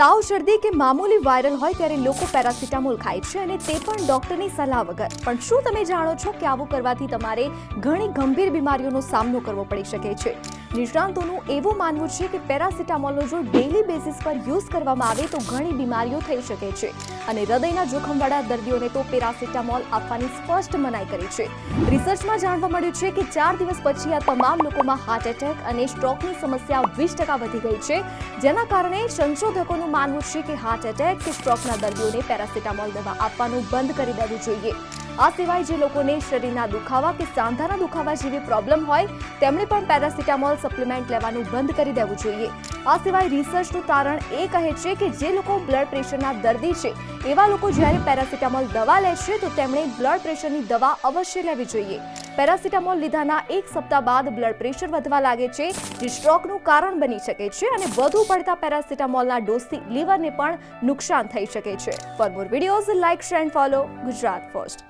તાવ, શરદી કે મામૂલી વાયરલ હોય ત્યારે લોકો પેરાસિટામોલ ખાય છે અને તે પણ ડોક્ટરની સલાહ વગર. પણ શું તમે જાણો છો કે આવું કરવાથી તમારે ઘણી ગંભીર બીમારીઓનો સામનો કરવો પડી શકે છે? નિષ્ણાંતોનું એવું માનવું છે કે પેરાસિટામોલનો જો ડેઇલી બેસિસ પર યુઝ કરવામાં આવે તો ઘણી બીમારીઓ થઈ શકે છે. અને હૃદયના જોખમવાળા દર્દીઓને તો પેરાસિટામોલ આપવાની સ્પષ્ટ મનાઈ કરી છે. રિસર્ચમાં જાણવા મળ્યું છે કે ચાર દિવસ પછી આ તમામ લોકોમાં હાર્ટ એટેક અને સ્ટ્રોકની સમસ્યા વીસ ટકા વધી ગઈ છે. જેના કારણે સંશોધકોનું માનવું છે કે હાર્ટ એટેક કે સ્ટ્રોકના દર્દીઓને પેરાસિટામોલ દવા આપવાનું બંધ કરી દેવું જોઈએ. આ સિવાય જે લોકોને શરીરના દુખાવા કે સાંધાના દુખાવા જેવી પ્રોબ્લેમ હોય, તેમણે પણ પેરાસિટામોલ સપ્લિમેન્ટ લેવાનું બંધ કરી દેવું જોઈએ. આ સિવાય રિસર્ચનું તારણ એ કહે છે કે જે લોકો બ્લડ પ્રેશરના દર્દી છે, એવા લોકો જ્યારે પેરાસિટામોલ દવા લે છે, તો તેમણે બ્લડ પ્રેશરની દવા અવશ્ય લેવી જોઈએ. પેરાસિટામોલ લીધાના એક સપ્તાહ બાદ બ્લડ પ્રેશર વધવા લાગે છે, જે સ્ટ્રોકનું કારણ બની શકે છે અને વધુ પડતા પેરાસિટામોલના ડોઝથી લીવરને પણ નુકસાન થઈ શકે છે. For more videos like share and follow Gujarat first